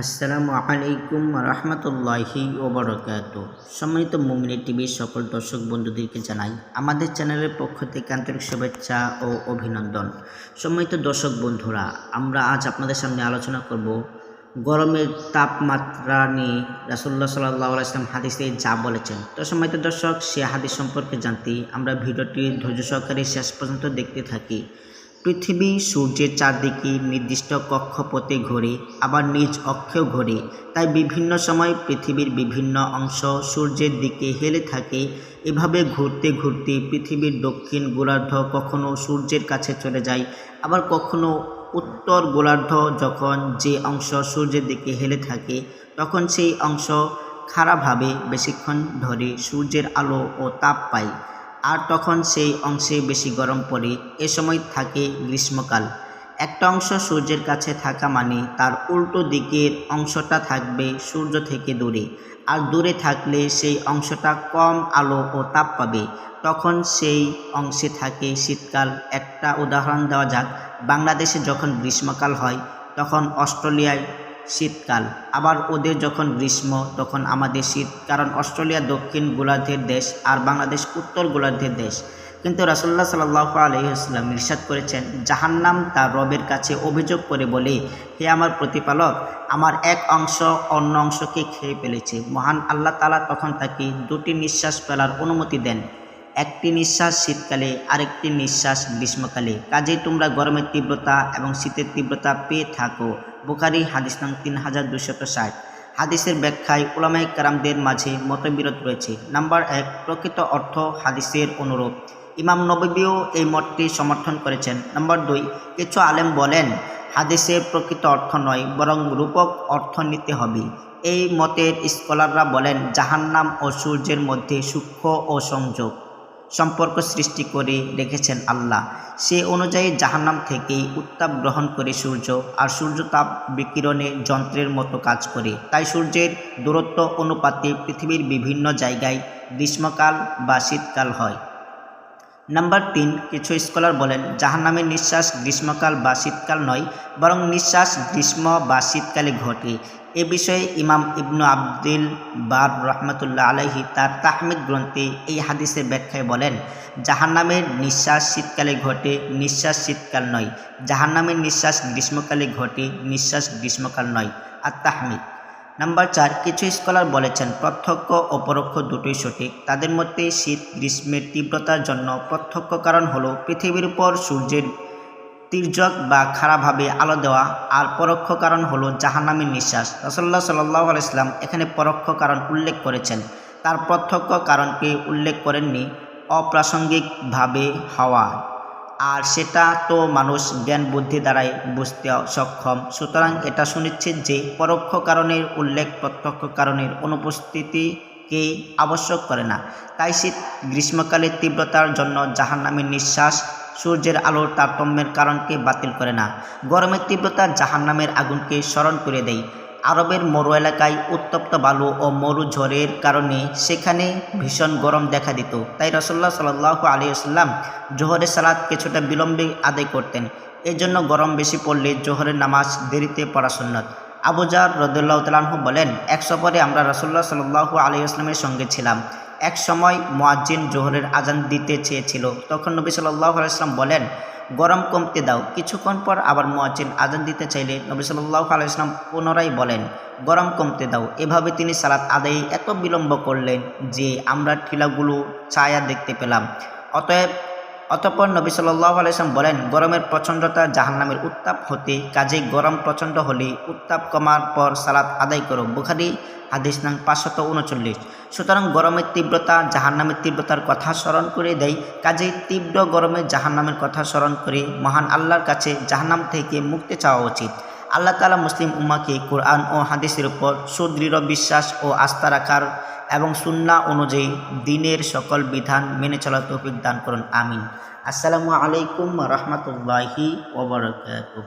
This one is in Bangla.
আসসালামু আলাইকুম রহমতুল্লাহি ওবরকাত। সম্মানিত মুমিনী টিভির সকল দর্শক বন্ধুদেরকে জানাই, আমাদের চ্যানেলের পক্ষ থেকে আন্তরিক শুভেচ্ছা ও অভিনন্দন। সম্মানিত দর্শক বন্ধুরা, আমরা আজ আপনাদের সামনে আলোচনা করব গরমের তাপমাত্রা নিয়ে। রাসুল্লাহ সাল্লাহ ইসলাম হাদিসে যা বলেছেন। তো সম্মানিত দর্শক, সে হাদিস সম্পর্কে জানতে আমরা ভিডিওটি ধৈর্য সহকারে শেষ পর্যন্ত দেখতে থাকি। পৃথিবী সূর্যের চারদিকে নির্দিষ্ট কক্ষপথে ঘোরে, আবার নিজ অক্ষেও ঘোরে। তাই বিভিন্ন সময় পৃথিবীর বিভিন্ন অংশ সূর্যের দিকে হেলে থাকে। এভাবে ঘুরতে ঘুরতে পৃথিবীর দক্ষিণ গোলার্ধ কখনো সূর্যের কাছে চলে যায়, আবার কখনো উত্তর গোলার্ধ যখন যে অংশ সূর্যের দিকে হেলে থাকে, তখন সেই অংশ খারাপভাবে বেশিক্ষণ ধরে সূর্যের আলো ও তাপ পায়। আর তখন সেই অংশে বেশি গরম পড়ে। এ সময় থাকে গ্রীষ্মকাল। একটা অংশ সূর্যের কাছে থাকা মানে তার উল্টো দিকের অংশটা থাকবে সূর্য থেকে দূরে। আর দূরে থাকলে সেই অংশটা কম আলো ও তাপ পাবে। তখন সেই অংশে থাকে শীতকাল। একটা উদাহরণ দেওয়া যাক। বাংলাদেশে যখন গ্রীষ্মকাল হয়, তখন অস্ট্রেলিয়ায় শীতকাল। আবার ওদের যখন গ্রীষ্ম, তখন আমাদের শীত। কারণ অস্ট্রেলিয়া দক্ষিণ গোলার্ধের দেশ আর বাংলাদেশ উত্তর গোলার্ধের দেশ। কিন্তু রাসুল্লাহ সাল্লাহ আলহিহাস্লাম ইরশাদ করেছেন, জাহান্নাম তার রবের কাছে অভিযোগ করে বলে, হে আমার প্রতিপালক, আমার এক অংশ অন্য অংশকে খেয়ে ফেলেছে। মহান আল্লাহ তালা তখন তাকে দুটি নিঃশ্বাস ফেলার অনুমতি দেন। একটি নিঃশ্বাস শীতকালে, আরেকটি নিঃশ্বাস গ্রীষ্মকালে। কাজেই তোমরা গরমের তীব্রতা এবং শীতের তীব্রতা পেয়ে থাকো। বুখারি হাদিস নাম তিন হাজার দুশত ষাট। হাদিসের ব্যাখ্যায় ওলামাই কারামদের মাঝে মতবিরোধ রয়েছে। নাম্বার এক, প্রকৃত অর্থ হাদিসের অনুরূপ। ইমাম নবীও এই মতটি সমর্থন করেছেন। নম্বর দুই, কিছু আলেম বলেন হাদিসের প্রকৃত অর্থ নয়, বরং রূপক অর্থ নিতে হবে। এই মতের স্কলাররা বলেন, জাহান্নাম ও সূর্যের মধ্যে সূক্ষ্ম ও সংযোগ। সম্পর্ক সৃষ্টি করে রেখেছেন আল্লাহ। সে অনুযায়ী জাহান্নাম থেকেই উত্তাপ গ্রহণ করে সূর্য আর সূর্য তাপ বিকিরণে যন্ত্রের মতো কাজ করে। তাই সূর্যের দূরত্ব অনুপাতে পৃথিবীর বিভিন্ন জায়গায় গ্রীষ্মকাল বা শীতকাল হয়। নাম্বার তিন, কিছু স্কলার বলেন জাহান্নামের নিঃশ্বাস গ্রীষ্মকাল বা শীতকাল নয়, বরং নিঃশ্বাস গ্রীষ্ম বা শীতকালে ঘটে। এ বিষয়ে ইমাম ইবনু আব্দুল বার রহমতুল্লাহ আলহি তার তাহমিদ গ্রন্থে এই হাদিসের ব্যাখ্যায় বলেন, জাহান্নামের নিঃশ্বাস শীতকালে ঘটে, নিঃশ্বাস শীতকাল নয়। জাহান্নামের নিঃশ্বাস গ্রীষ্মকালে ঘটে, নিঃশ্বাস গ্রীষ্মকাল নয়। আর তাহমিদ নাম্বার চার, কিছু স্কলার বলেছেন, প্রত্যক্ষ ও পরোক্ষ দুটোই সঠিক। তাদের মধ্যে শীত, গ্রীষ্মের তীব্রতার জন্য প্রত্যক্ষ কারণ হলো পৃথিবীর উপর সূর্যের তির্যক বা খারাপভাবে আলো দেওয়া আর পরোক্ষ কারণ হলো জাহান্নামের নিঃশ্বাস। রসল্লা সাল্লাহ আলাইসলাম এখানে পরোক্ষ কারণ উল্লেখ করেছেন। তার প্রত্যক্ষ কারণকে উল্লেখ করেননি অপ্রাসঙ্গিকভাবে হওয়া। আর সেটা তো মানুষ জ্ঞান বুদ্ধি দ্বারাই বুঝতে সক্ষম। সুতরাং এটা সুনিশ্চিত যে পরোক্ষ কারণের উল্লেখ প্রত্যক্ষ কারণের অনুপস্থিতিকে আবশ্যক করে না। তাই শীত, গ্রীষ্মকালের তীব্রতার জন্য জাহান্নামের নিঃশ্বাস সূর্যের আলোর তারতম্যের কারণকে বাতিল করে না। গরমের তীব্রতা জাহান্নামের আগুনকে স্মরণ করে দেয়। আরবের মরু এলাকায় উত্তপ্ত বালু ও মরু ঝড়ের কারণে সেখানে ভীষণ গরম দেখা দিত। তাই রসল্লা সাল্লাহ আলিয়াল্লাম জোহরের সালাদ কিছুটা বিলম্বে আদায় করতেন। এর জন্য গরম বেশি পড়লে জোহরের নামাজ দেরিতে পড়া সুন্নত। আবুজার রদুল্লাহ তালাহু বলেন, এক সফরে আমরা রসল্লাহ সাল্লাহু আলিয়াস্লামের সঙ্গে ছিলাম। এক সময় মোয়াজ্জিন জোহরের আজান দিতে চেয়েছিল। তখন নবী সাল্লাহ আলাইসলাম বলেন, গরম কমতে দাও। কিছুক্ষণ পর আবার মোয়াজ্জিন আজান দিতে চাইলে নবী সাল্লাহ আলাইসলাম পুনরায় বলেন, গরম কমতে দাও। এভাবে তিনি সালাত আদায়ে এত বিলম্ব করলেন যে আমরা ঠিলাগুলো ছায়া দেখতে পেলাম। অতএব অতঃপর নবী সাল্লাহ আলাইসলাম বলেন, গরমের প্রচণ্ডতা জাহান্নামের উত্তাপ হতে কাজে গরম প্রচণ্ড হলে উত্তাপ কমার পর সালাত আদায় করো। বুখারি হাদিস নাং পাঁচশত উনচল্লিশ সুতরাং গরমের তীব্রতা জাহান্নামের তীব্রতার কথা স্মরণ করে দেয় কাজেই তীব্র গরমে জাহান্নামের কথা স্মরণ করে মহান আল্লাহর কাছে জাহান্নাম থেকে মুক্তি চাওয়া উচিত। আল্লাহ তালা মুসলিম উম্মাকে কোরআন ও হাদিসের উপর সুদৃঢ় বিশ্বাস ও আস্থা রাখার এবং সুন্না অনুযায়ী দিনের সকল বিধান মেনে চলার তৌফিক দান করুন। আমিন। আসসালামু আলাইকুম রহমতুল্লাহি ওবরাকাতুহ